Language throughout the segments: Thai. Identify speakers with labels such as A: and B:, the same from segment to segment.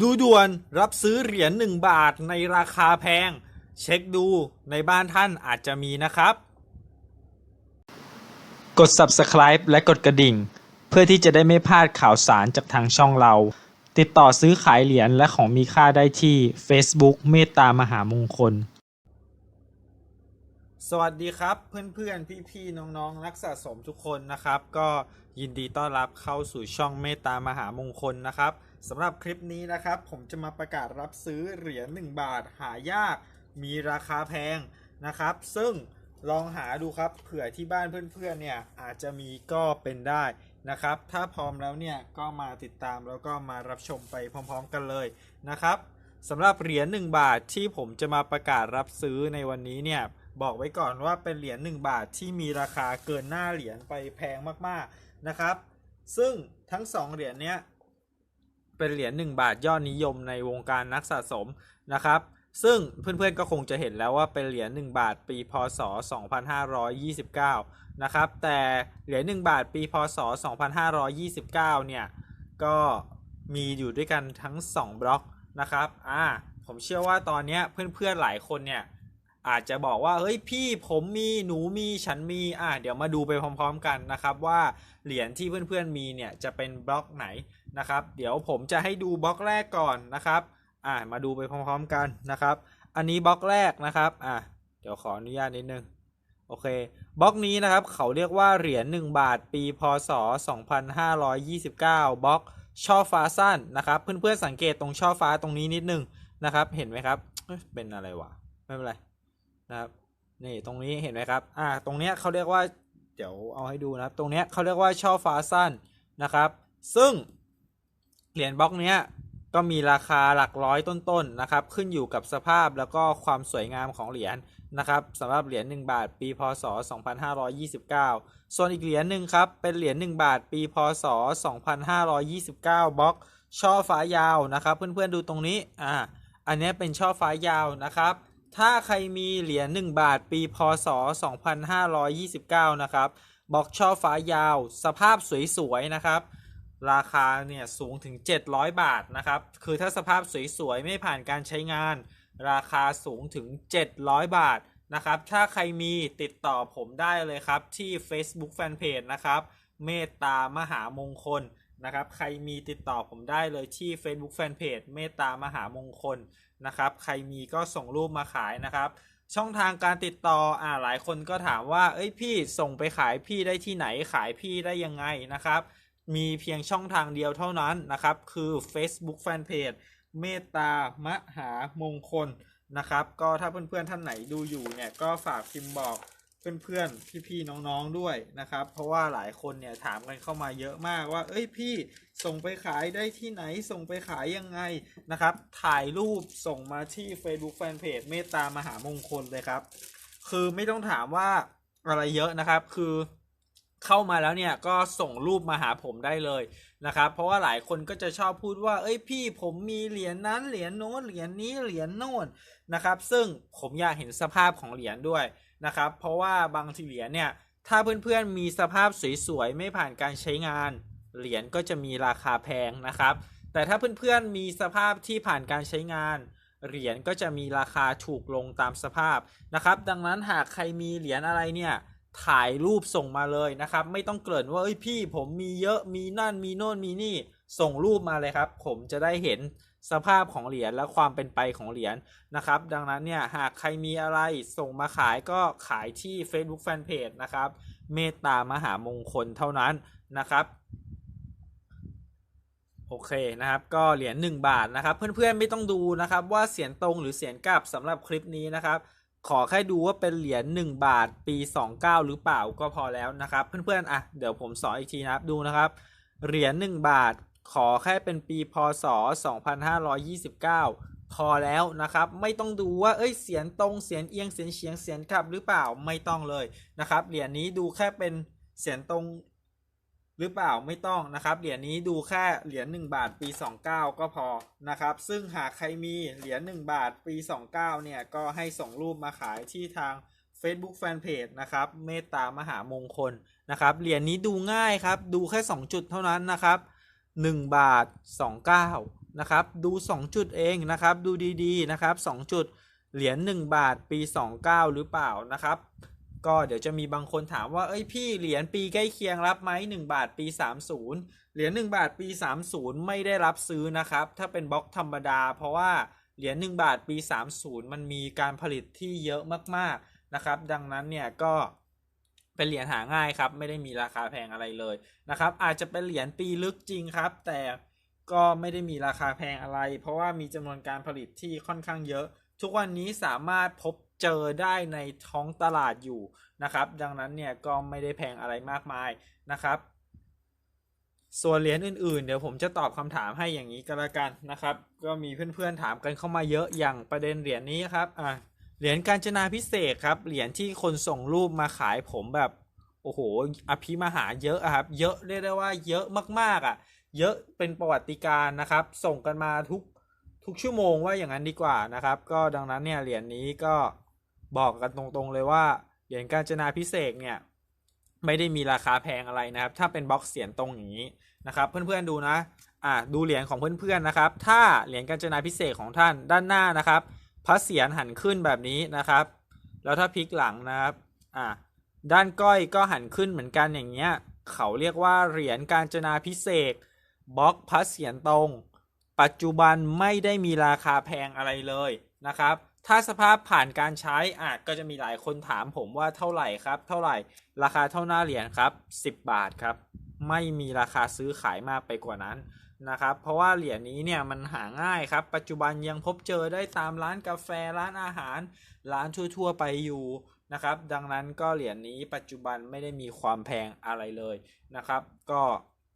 A: ดูด่วนรับซื้อเหรียญ1บาทในราคาแพง เช็คดูในบ้านท่านอาจจะมีนะครับ กด subscribe และกดกระดิ่ง เพื่อที่จะได้ไม่พลาดข่าวสารจากทางช่องเรา ติดต่อซื้อขายเหรียญและของมีค่าได้ที่ Facebook เมตตามหามงคล สวัสดีครับเพื่อนๆ พี่ๆ น้องๆ นักสะสมทุกคนนะครับ ก็ยินดีต้อนรับเข้าสู่ช่องเมตตามหามงคลนะครับ สำหรับคลิปนี้นะครับ ผมจะมาประกาศรับซื้อเหรียญ1บาทหายาก มีราคาแพงนะครับ ซึ่งลองหาดูครับเผื่อที่บ้านเพื่อนๆเนี่ยอาจจะมีก็เป็นได้นะครับ ถ้าพร้อมแล้วเนี่ยก็มาติดตามแล้วก็มารับชมไปพร้อม ๆ กันเลยนะครับสำหรับเหรียญ1บาทที่ผมจะมาประกาศรับซื้อในวันนี้เนี่ยบอกไว้ก่อนว่าเป็นเหรียญ1บาทที่มีราคาเกินหน้าเหรียญไปแพงมากๆนะครับ ซึ่งทั้ง 2 เหรียญเนี้ย เป็นเหรียญ1บาทยอดนิยมในวงการนักสะสมนะครับ ซึ่งเพื่อนๆก็คงจะเห็นแล้วว่าเป็นเหรียญ1บาทปีพศ 2529 นะครับ แต่เหรียญ1บาทปีพศ 2529 เนี่ย ก็มีอยู่ด้วยกันทั้ง 2 บล็อกนะครับ อ่า ผมเชื่อว่าตอนนี้เพื่อนๆหลายคนเนี่ยอาจจะบอกว่าเฮ้ยพี่ผมมีหนูมีฉันมีอะเดี๋ยวมาดูไปพร้อม ๆ กันนะครับว่าเหรียญที่เพื่อนๆมีเนี่ยจะเป็นบล็อกไหน นะครับ เดี๋ยวผมจะให้ดูบล็อกแรกก่อนนะครับ อะมาดูไปพร้อมๆกันนะครับ อันนี้บล็อกแรกนะครับ อะเดี๋ยวขออนุญาตนิดนึง โอเค บล็อกนี้นะครับ เขาเรียกว่าเหรียญ1บาทปีพศ 2529 บล็อกช่อฟ้าสั้นนะครับ เพื่อนๆสังเกตตรงช่อฟ้าตรงนี้นิดนึงนะครับ เห็นไหมครับ เป็นอะไรวะ ไม่เป็นไรนะครับ นี่ตรงนี้เห็นไหมครับ อ่า ตรงเนี้ยเขาเรียกว่า เดี๋ยวเอาให้ดูนะครับ ตรงเนี้ยเขาเรียกว่าช่อฟ้าสั้นนะครับ ซึ่ง เหรียญบล็อกเนี้ยก็มีราคาหลักร้อยต้นๆนนะครับ ขึ้นอยู่กับสภาพแล้วก็ความสวยงามของเหรียญนะครับสำหรับเหรียญ1บาท ปีพศ 2529 ส่วนอีกเหรียญหนึ่งครับ เป็นเหรียญ1บาท ปีพศ 2529บล็อกช่อฟ้ายาวนะครับ เพื่อนๆดูตรงนี้อ่าอันนี้เป็นช่อฟ้ายาวนะครับ ถ้าใครมีเหรียญ1บาท ปีพศ 2529 นะครับบล็อกช่อฟ้ายาว สภาพสวยๆนะครับ ราคาเนี่ยสูงถึง 700 บาทนะครับ คือถ้าสภาพสวยๆ ไม่ผ่านการใช้งาน ราคาสูงถึง 700 บาทนะครับ ถ้าใครมีติดต่อผมได้เลยครับ ที่ Facebook Fanpage นะครับ เมตตามหามงคลนะครับ ใครมีติดต่อผมได้เลยที่ Facebook Fanpage เมตตามหามงคลนะครับ ใครมีก็ส่งรูปมาขายนะครับ ช่องทางการติดต่ออ่าหลายคนก็ถามว่า เอ้ยพี่ส่งไปขายพี่ได้ที่ไหนขายพี่ได้ยังไงนะครับ มีเพียงช่องทางเดียวเท่านั้นนะครับ คือ Facebook Fanpage เมตตามหามงคลนะครับ ก็ถ้าเพื่อนๆท่านไหนดูอยู่เนี่ยก็ฝากพิมพ์บอกเพื่อนๆ พี่ๆ น้องๆ ด้วยนะครับ เพราะว่าหลายคนเนี่ยถามกันเข้ามาเยอะมากว่า เอ้ยพี่ส่งไปขายได้ที่ไหน ส่งไปขายยังไงนะครับ ถ่ายรูปส่งมาที่ Facebook Fanpage เมตตามหามงคลเลยครับ คือไม่ต้องถามว่าอะไรเยอะนะครับ คือ เข้ามาแล้วเนี่ยก็ส่งรูปมาหาผมได้เลยนะครับ เพราะว่าหลายคนก็จะชอบพูดว่า เอ้ยพี่ผมมีเหรียญนั้นเหรียญโน้นเหรียญนี้เหรียญโน้นนะครับ ซึ่งผมอยากเห็นสภาพของเหรียญด้วยนะครับ เพราะว่าบางทีเหรียญเนี่ยถ้าเพื่อนๆมีสภาพสวยๆไม่ผ่านการใช้งาน เหรียญก็จะมีราคาแพงนะครับ แต่ถ้าเพื่อนๆมีสภาพที่ผ่านการใช้งานเหรียญก็จะมีราคาถูกลงตามสภาพนะครับ ดังนั้นหากใครมีเหรียญอะไรเนี่ย ถ่ายรูปส่งมาเลยนะครับ ไม่ต้องเกริ่นว่าเอ้ยพี่ผมมีเยอะมีนั่นมีโน่นมีนี่ส่งรูปมาเลยครับ ผมจะได้เห็นสภาพของเหรียญและความเป็นไปของเหรียญนะครับ ดังนั้นเนี่ยหากใครมีอะไรส่งมาขายก็ขายที่ Facebook Fanpage นะครับ เมตตามหามงคลเท่านั้นนะครับโอเคนะครับก็เหรียญ1บาทนะครับ เพื่อนๆไม่ต้องดูนะครับว่าเสียงตรงหรือเสียงกลับสำหรับคลิปนี้นะครับ ขอแค่ดูว่าเป็นเหรียญ1บาทปี 29 หรือเปล่าก็พอแล้วนะครับ เพื่อนๆอะเดี๋ยวผมสอนอีกทีนะครับดูนะครับ เหรียญ1บาท ขอแค่เป็นปีพศ 2529 พอแล้วนะครับ ไม่ต้องดูว่าเอ้ยเสียงตรงเสียงเอียงเสียงเฉียงเสียงกลับหรือเปล่าไม่ต้องเลยนะครับเหรียญนี้ดูแค่เป็นเสียงตรง หรือเปล่าไม่ต้องนะครับเหรียญนี้ดูแค่เหรียญ1บาทปี 29 ก็พอนะครับ ซึ่งหากใครมีเหรียญ1บาทปี 29 เนี่ยก็ให้ส่งรูปมาขายที่ทาง Facebook Fanpage นะครับเมตตามหามงคลนะครับเหรียญนี้ดูง่ายครับ ดูแค่ 2 จุดเท่านั้นนะครับ 1 บาท 29 นะครับ ดู 2 จุดเองนะครับ ดูดีๆนะครับ 2 จุดเหรียญ1บาทปี 29 หรือเปล่านะครับ ก็เดี๋ยวจะมีบางคนถามว่าเอ้ยพี่เหรียญปีใกล้เคียงรับไหม1 บาทปี 30 เหรียญ1บาทปี 30 ไม่ได้รับซื้อนะครับ ถ้าเป็นบล็อกธรรมดา เพราะว่าเหรียญ1บาทปี 30 มันมีการผลิตที่เยอะมากๆนะครับ ดังนั้นเนี่ยก็เป็นเหรียญหาง่ายครับ ไม่ได้มีราคาแพงอะไรเลยนะครับ อาจจะเป็นเหรียญปีลึกจริงครับ แต่ก็ไม่ได้มีราคาแพงอะไร เพราะว่ามีจำนวนการผลิตที่ค่อนข้างเยอะ ทุกวันนี้สามารถพบ เจอได้ในท้องตลาดอยู่นะครับ ดังนั้นเนี่ยก็ไม่ได้แพงอะไรมากมายนะครับ ส่วนเหรียญอื่นๆ เดี๋ยวผมจะตอบคำถามให้อย่างนี้ก็แล้วกันนะครับ ก็มีเพื่อนๆถามกันเข้ามาเยอะอย่างประเด็นเหรียญนี้ครับอะเหรียญการจนาพิเศษครับเหรียญที่คนส่งรูปมาขายผมแบบโอ้โหอภิมหาเยอะครับ เยอะเรียกได้ว่าเยอะมากๆอะ เยอะเป็นประวัติการนะครับ ส่งกันมาทุกทุกชั่วโมงว่าอย่างนั้นดีกว่านะครับ ก็ดังนั้นเนี่ยเหรียญนี้ก็ บอกกันตรงๆเลยว่าเหรียญการจนาพิเศษเนี่ยไม่ได้มีราคาแพงอะไรนะครับ ถ้าเป็นบล็อกเสียนตรงอย่างนี้นะครับ เพื่อนๆดูนะอ่าดูเหรียญของเพื่อนๆนะครับ ถ้าเหรียญการจนาพิเศษของท่านด้านหน้านะครับ พระเสียรหันขึ้นแบบนี้นะครับ แล้วถ้าพลิกหลังนะครับอ่าด้านก้อยก็หันขึ้นเหมือนกันอย่างเงี้ย เขาเรียกว่าเหรียญการจนาพิเศษบล็อกพระเสียรตรง ปัจจุบันไม่ได้มีราคาแพงอะไรเลยนะครับ ถ้าสภาพผ่านการใช้อะก็จะมีหลายคนถามผมว่าเท่าไหร่ครับ เท่าไหร่ราคาเท่าหน้าเหรียญครับ 10 บาทครับ ไม่มีราคาซื้อขายมากไปกว่านั้นนะครับ เพราะว่าเหรียญนี้เนี่ยมันหาง่ายครับ ปัจจุบันยังพบเจอได้ตามร้านกาแฟร้านอาหาร ร้านทั่ว ๆ ไปอยู่นะครับ ดังนั้นก็เหรียญนี้ปัจจุบันไม่ได้มีความแพงอะไรเลยนะครับ ก็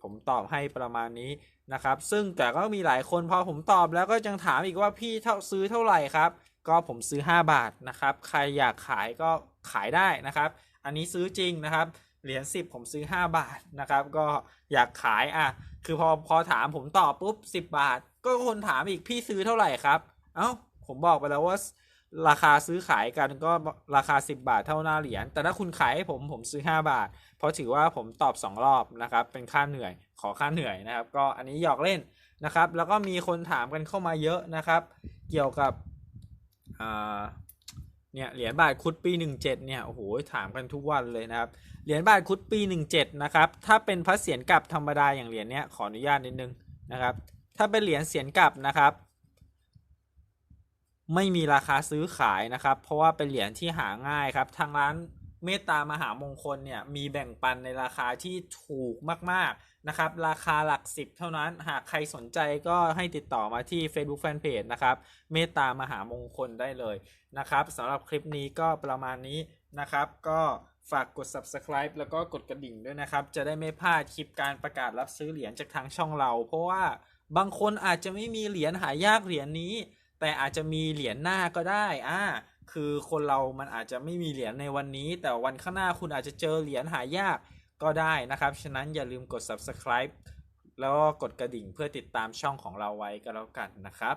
A: ผมตอบให้ประมาณนี้นะครับ ซึ่งแต่ก็มีหลายคนพอผมตอบแล้วก็ยังถามอีกว่าพี่เท่าซื้อเท่าไหร่ครับ ก็ผมซื้อ 5 บาทนะครับ ใครอยากขายก็ขายได้นะครับ อันนี้ซื้อจริงนะครับ เหรียญ10 ผมซื้อ 5 บาทนะครับ ก็อยากขายอะ คือพอพอถามผมตอบปุ๊บ 10 บาท ก็คนถามอีกพี่ซื้อเท่าไหร่ครับ เอ้าผมบอกไปแล้วว่าราคาซื้อขายกันก็ราคา 10 บาทเท่าหน้าเหรียญ แต่ถ้าคุณขายให้ผมผมซื้อ 5 บาท เพราะถือว่าผมตอบ 2 รอบนะครับ เป็นค่าเหนื่อย ขอค่าเหนื่อยนะครับ ก็อันนี้หยอกเล่นนะครับ แล้วก็มีคนถามกันเข้ามาเยอะนะครับ เกี่ยวกับ เนี่ยเหรียญบาทคุดปี 17เนี่ยโอ้โหถามกันทุกวันเลยนะครับเหรียญบาทคุดปี 17นะครับถ้าเป็นพระเศียรกลับธรรมดาอย่างเหรียญเนี้ยขออนุญาตนิดนึงนะครับ ถ้าเป็นเหรียญเศียรกลับนะครับ ไม่มีราคาซื้อขายนะครับ เพราะว่าเป็นเหรียญที่หาง่ายครับทางร้านเมตตามหามงคลเนี่ยมีแบ่งปันในราคาที่ถูกมากๆ นะครับ ราคาหลักสิบเท่านั้น หากใครสนใจก็ให้ติดต่อมาที่ Facebook Fanpage นะครับ เมตตามหามงคลได้เลยนะครับสำหรับคลิปนี้ก็ประมาณนี้นะครับ ก็ฝากกด subscribe แล้วก็กดกระดิ่งด้วยนะครับ จะได้ไม่พลาดคลิปการประกาศรับซื้อเหรียญจากทางช่องเรา เพราะว่าบางคนอาจจะไม่มีเหรียญหายากเหรียญนี้ แต่อาจจะมีเหรียญหน้าก็ได้อ่าคือคนเรามันอาจจะไม่มีเหรียญในวันนี้ แต่วันข้างหน้าคุณอาจจะเจอเหรียญหายาก ก็ได้นะครับ ฉะนั้นอย่าลืมกด subscribe แล้วก็กดกระดิ่งเพื่อติดตามช่องของเราไว้ก็แล้วกันนะครับ